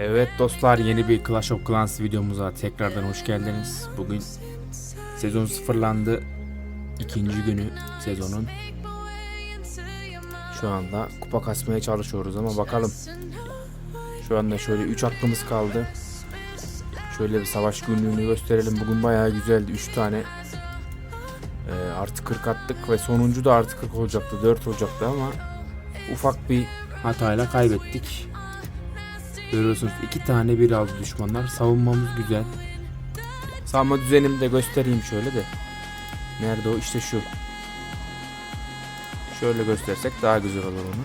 Evet dostlar yeni bir Clash of Clans videomuza tekrardan hoş geldiniz. Bugün sezon sıfırlandı. ikinci günü sezonun. Şu anda kupa kasmaya çalışıyoruz ama bakalım. Şu anda şöyle 3 hakkımız kaldı. Şöyle bir savaş günlüğünü gösterelim. Bugün bayağı güzeldi. 3 tane e, artı 40 attık ve sonuncu da artı 40 olacaktı. 4 olacaktı ama ufak bir hatayla kaybettik. Görüyorsunuz iki tane bir aldı düşmanlar. Savunmamız güzel. Savunma düzenimi de göstereyim şöyle de. Nerede o? İşte şu. Şöyle göstersek daha güzel olur onu.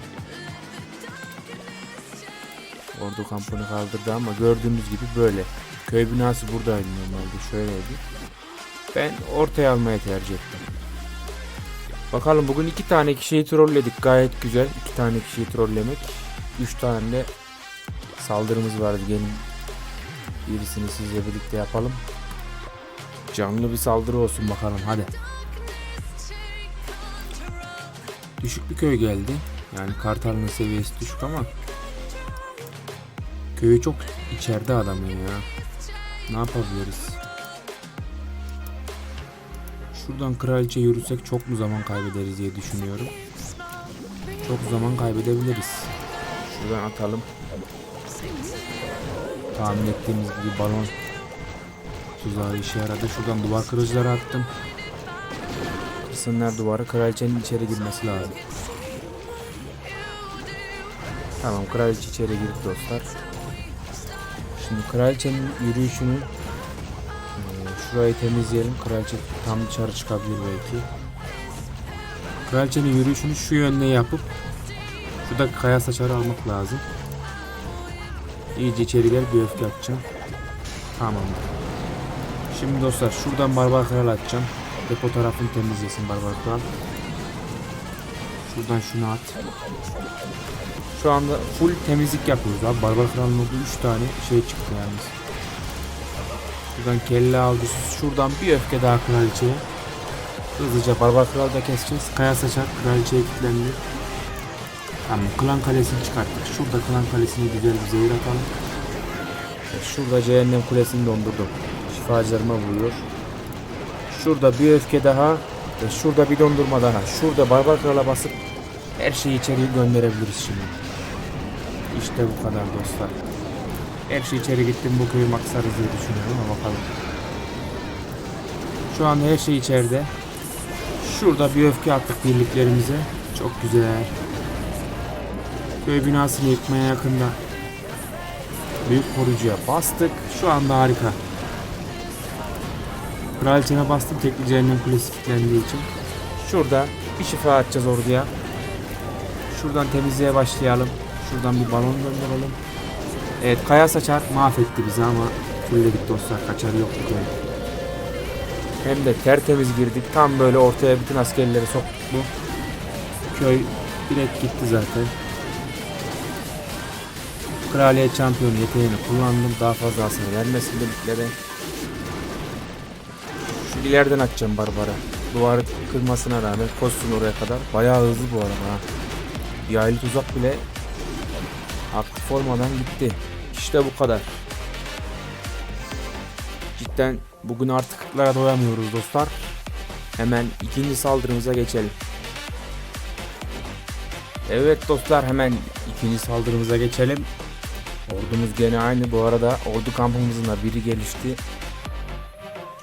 Ordu kampını kaldırdı ama gördüğünüz gibi böyle. Köy binası buradaydı normalde şöyleydi. Ben ortaya almaya tercih ettim. Bakalım bugün iki tane kişiyi trolledik gayet güzel. İki tane kişiyi trollemek. Üç tane de saldırımız vardı. Gelin birisini sizle birlikte yapalım. Canlı bir saldırı olsun bakalım hadi. Düşük bir köy geldi. Yani Kartal'ın seviyesi düşük ama köyü çok içeride adamın ya. Ne yapabiliriz? Şuradan kraliçe yürüsek çok mu zaman kaybederiz diye düşünüyorum. Çok zaman kaybedebiliriz. Şuradan atalım. Tahmin ettiğimiz gibi balon tuzağı işe yaradı. Şuradan duvar kırıcıları attım. Kırsınlar duvarı. Kraliçenin içeri girmesi lazım. Tamam kraliçe içeri girdi dostlar. Şimdi kraliçenin yürüyüşünü şurayı temizleyelim. Kraliçe tam dışarı çıkabilir belki. Kraliçenin yürüyüşünü şu yönde yapıp şurada kaya saçarı almak lazım. İyice içeri gel bir öfke atacağım. Tamam. Şimdi dostlar şuradan barbar kral atacağım. Depo tarafını temizlesin barbar kral. Şuradan şunu at. Şu anda full temizlik yapıyoruz abi. Barbar kralın olduğu 3 tane şey çıktı yalnız. Şuradan kelle avcısı. Şuradan bir öfke daha kraliçeye. Hızlıca barbar kralı da keseceğiz. Kaya saçar kraliçeye kilitlendi. Tamam klan kalesini çıkarttık. Şurada klan kalesini güzel bir zehir atalım. Şurada cehennem kulesini dondurdum. Şifacılarıma vuruyor. Şurada bir öfke daha. Ve şurada bir dondurma daha. Şurada barbar krala basıp her şeyi içeriye gönderebiliriz şimdi. İşte bu kadar dostlar. Her şey içeri gittim bu köyü maksarız diye düşünüyorum ama bakalım. Şu an her şey içeride. Şurada bir öfke attık birliklerimize. Çok güzel. Köy binasını yıkmaya yakında. Büyük koruyucuya bastık. Şu anda harika. Kraliçene bastım tekli cehennem kulesi kilitlendiği için. Şurada bir şifa atacağız orduya. Şuradan temizliğe başlayalım. Şuradan bir balon gönderelim. Evet kaya saçar mahvetti bizi ama fulledik dostlar kaçarı yoktu köy. Hem de tertemiz girdik. Tam böyle ortaya bütün askerleri soktuk bu. Köy direkt gitti zaten. Kraliyet şampiyonu yeteneğini kullandım. Daha fazla hasar vermesin dediklere. Şu ileriden atacağım Barbara. Duvarı kırmasına rağmen koşsun oraya kadar. Bayağı hızlı bu arada ha. Yaylı tuzak bile aktif olmadan gitti. İşte bu kadar. Cidden bugün artık kırklara doyamıyoruz dostlar. Hemen ikinci saldırımıza geçelim. Evet dostlar hemen ikinci saldırımıza geçelim. Ordumuz gene aynı. Bu arada ordu kampımızın da biri gelişti.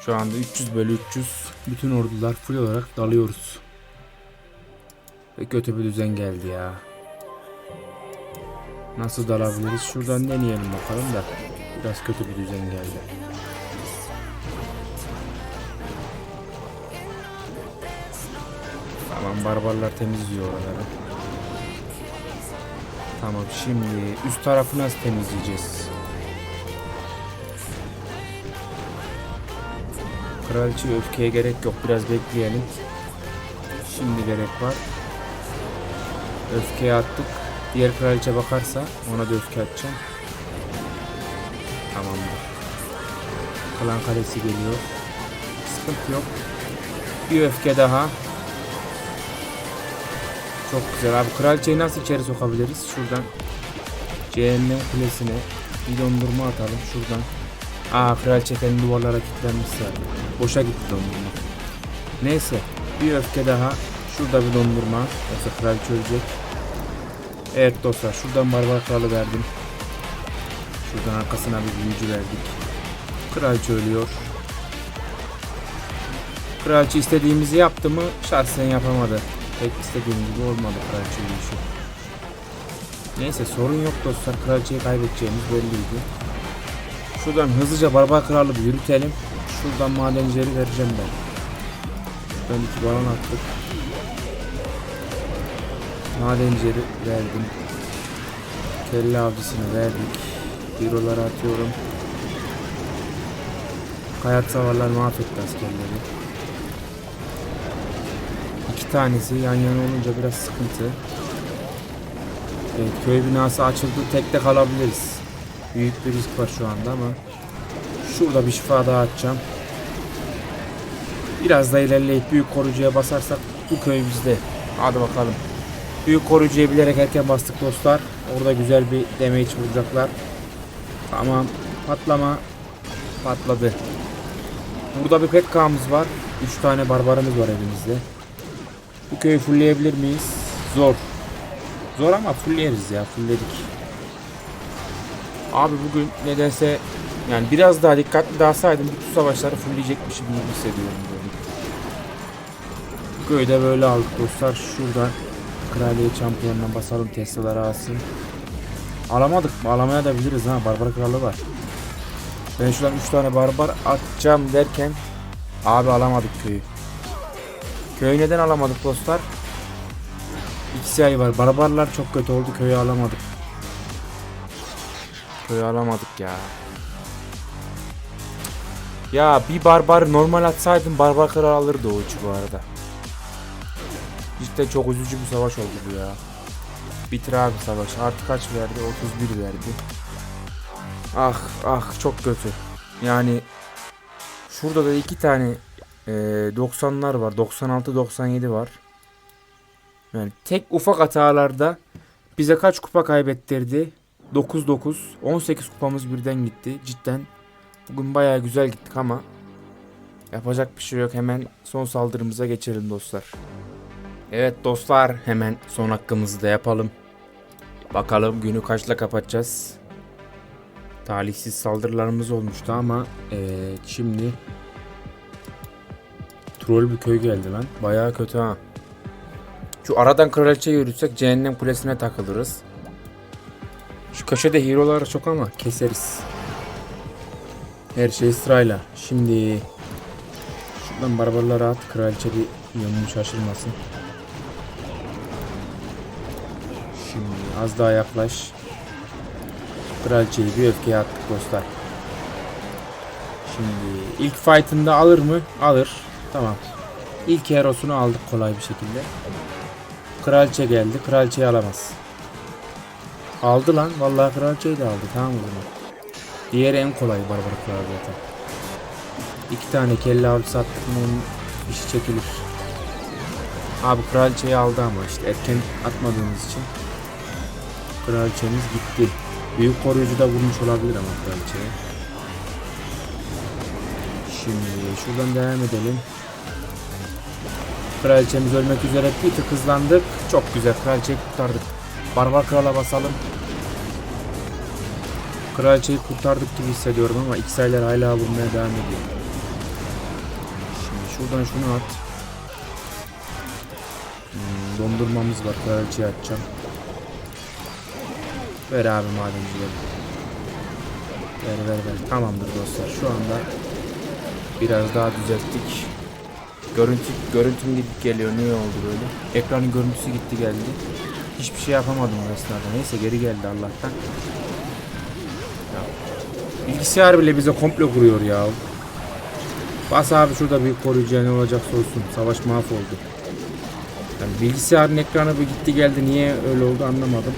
Şu anda 300 bölü 300. Bütün ordular full olarak dalıyoruz. Ve kötü bir düzen geldi ya. Nasıl dalabiliriz? Şuradan deneyelim bakalım da. Biraz kötü bir düzen geldi. Tamam barbarlar temizliyor oraları. Tamam şimdi üst tarafı nasıl temizleyeceğiz? Kraliçe öfkeye gerek yok biraz bekleyelim. Şimdi gerek var. Öfkeye attık. Diğer kraliçe bakarsa ona da öfke atacağım. Tamamdır. Klan kalesi geliyor. Sıkıntı yok. Bir öfke daha. Çok güzel abi. Kraliçeyi nasıl içeri sokabiliriz? Şuradan cehennem kulesine Bir dondurma atalım şuradan. Aa kraliçe kendi duvarlara kilitlenmiş zaten. Boşa gitti dondurma. Neyse bir öfke daha. Şurada bir dondurma. Yoksa kraliçe ölecek. Evet dostlar şuradan barbar kralı verdim. Şuradan arkasına bir büyücü verdik. Kraliçe ölüyor. Kraliçe istediğimizi yaptı mı şahsen yapamadı. Pek istediğim gibi olmadı kraliçe yürüyüşü. Neyse sorun yok dostlar. Kraliçeyi kaybedeceğimiz belliydi. Şuradan hızlıca barbar kralı bir yürütelim. Şuradan madencileri vereceğim ben. Şuradan iki balon attık. Madencileri verdim. Kelle avcısını verdik. Hero'ları atıyorum. Hayat savarlar mahvetti askerleri. İki tanesi yan yana olunca biraz sıkıntı. Evet, köy binası açıldı. Tekte kalabiliriz. Büyük bir risk var şu anda ama şurada bir şifa daha atacağım. Biraz da ilerleyip büyük koruyucuya basarsak bu köy bizde. Hadi bakalım. Büyük koruyucuya bilerek erken bastık dostlar. Orada güzel bir damage vuracaklar. Tamam. Patlama. Patladı. Burada bir pekka'mız var. 3 tane barbarımız var elimizde. Bu köyü fullleyebilir miyiz? Zor. Zor ama fullleyeriz ya. Fullledik. Abi bugün nedense yani biraz daha dikkatli dalsaydım bütün savaşları fullleyecekmişim gibi hissediyorum böyle. Köyde böyle aldık dostlar. Şuradan kraliye şampiyonuna basalım Tesla'ları alsın. Alamadık mı? Alamaya da biliriz ha. Barbar kralı var. Ben şuradan 3 tane barbar atacağım derken abi alamadık köyü. Köyü neden alamadık dostlar? İkisi ay var. Barbarlar çok kötü oldu. Köyü alamadık. Köyü alamadık ya. Ya bir barbar normal atsaydım barbar kral alırdı o üçü bu arada. Cidden çok üzücü bir savaş oldu bu ya. Bitir abi savaş. Artı kaç verdi? 31 verdi. Ah ah çok kötü. Yani şurada da iki tane e, 90'lar var. 96-97 var. Yani tek ufak hatalarda bize kaç kupa kaybettirdi? 9-9. 18 kupamız birden gitti. Cidden bugün bayağı güzel gittik ama yapacak bir şey yok. Hemen son saldırımıza geçelim dostlar. Evet dostlar hemen son hakkımızı da yapalım. Bakalım günü kaçla kapatacağız. Talihsiz saldırılarımız olmuştu ama eee, şimdi troll bir köy geldi lan. Bayağı kötü ha. Şu aradan kraliçe yürütsek cehennem kulesine takılırız. Şu köşede hero'lar çok ama keseriz. Her şey sırayla. Şimdi şuradan barbarlara at. Kraliçe bir yönünü şaşırmasın. Şimdi az daha yaklaş. Kraliçeyi bir öfkeye attık dostlar. Şimdi ilk fight'ında alır mı? Alır. Tamam. İlk herosunu aldık kolay bir şekilde. Kraliçe geldi. Kraliçeyi alamaz. Aldı lan. Vallahi kraliçeyi de aldı. Tamam o zaman. Diğeri en kolay barbar kral zaten. İki tane kelle avcısı attık mı onun işi çekilir. Abi kraliçeyi aldı ama işte erken atmadığımız için kraliçemiz gitti. Büyük koruyucu da vurmuş olabilir ama kraliçeye. Şimdi şuradan devam edelim. Kraliçemiz ölmek üzere bir tık hızlandık. Çok güzel kraliçeyi kurtardık. Barbar krala basalım. Kraliçeyi kurtardık gibi hissediyorum ama iki sayılar hala vurmaya devam ediyor. Şimdi şuradan şunu at. Hmm, dondurmamız var. Kraliçeyi atacağım. Ver abi madencileri. Ver ver ver. Tamamdır dostlar. Şu anda biraz daha düzelttik. Görüntü görüntüm gidip geliyor. Niye oldu böyle? Ekranın görüntüsü gitti geldi. Hiçbir şey yapamadım o esnada. Neyse geri geldi Allah'tan. Ya, bilgisayar bile bize komple kuruyor ya. Bas abi şurada bir koruyucu ne olacaksa olsun. Savaş mahvoldu. Yani bilgisayarın ekranı bir gitti geldi. Niye öyle oldu anlamadım.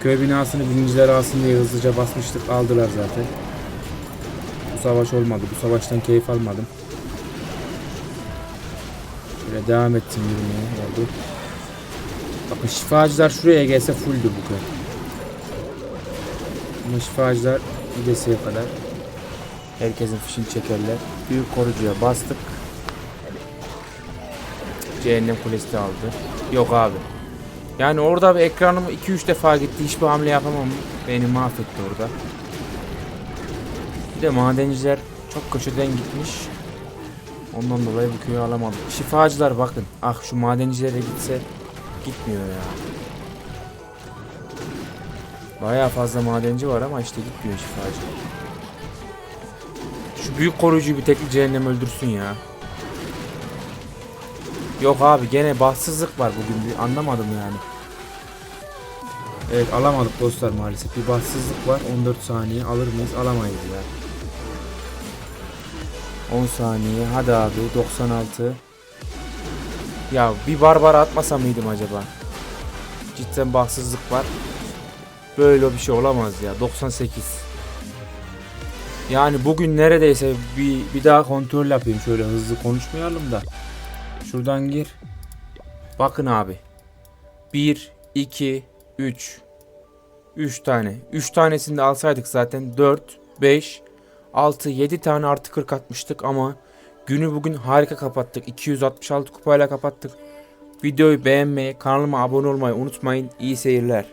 Köy binasını birinciler alsın diye hızlıca basmıştık. Aldılar zaten. Bu savaş olmadı. Bu savaştan keyif almadım. Şöyle devam ettim yürümeye. Oldu. Bakın şifacılar şuraya gelse fulldür bu köy. Ama şifacılar gidesiye kadar. Herkesin fişini çekerler. Büyük korucuya bastık. Cehennem kulesi de aldı. Yok abi. Yani orada bir ekranım 2-3 defa gitti. Hiçbir hamle yapamam. Beni mahvetti orada. Bir de madenciler çok köşeden gitmiş. Ondan dolayı bu köyü alamadım. Şifacılar bakın. Ah şu madencilere gitse gitmiyor ya. Bayağı fazla madenci var ama işte gitmiyor şifacı. Şu büyük koruyucuyu bir tekli cehennem öldürsün ya. Yok abi gene bahtsızlık var bugün bir anlamadım yani. Evet alamadık dostlar maalesef. Bir bahtsızlık var. 14 saniye alır mıyız? Alamayız ya. 10 saniye. Hadi abi 96. Ya bir barbar atmasa mıydım acaba? Cidden bahtsızlık var. Böyle bir şey olamaz ya. 98. Yani bugün neredeyse bir, bir daha kontrol yapayım. Şöyle hızlı konuşmayalım da. Şuradan gir. Bakın abi. 1, 2, 3. 3 tane. 3 tanesini de alsaydık zaten 4, 5, 6, 7 tane artı 40 atmıştık ama günü bugün harika kapattık. 266 kupayla kapattık. Videoyu beğenmeyi, kanalıma abone olmayı unutmayın. İyi seyirler.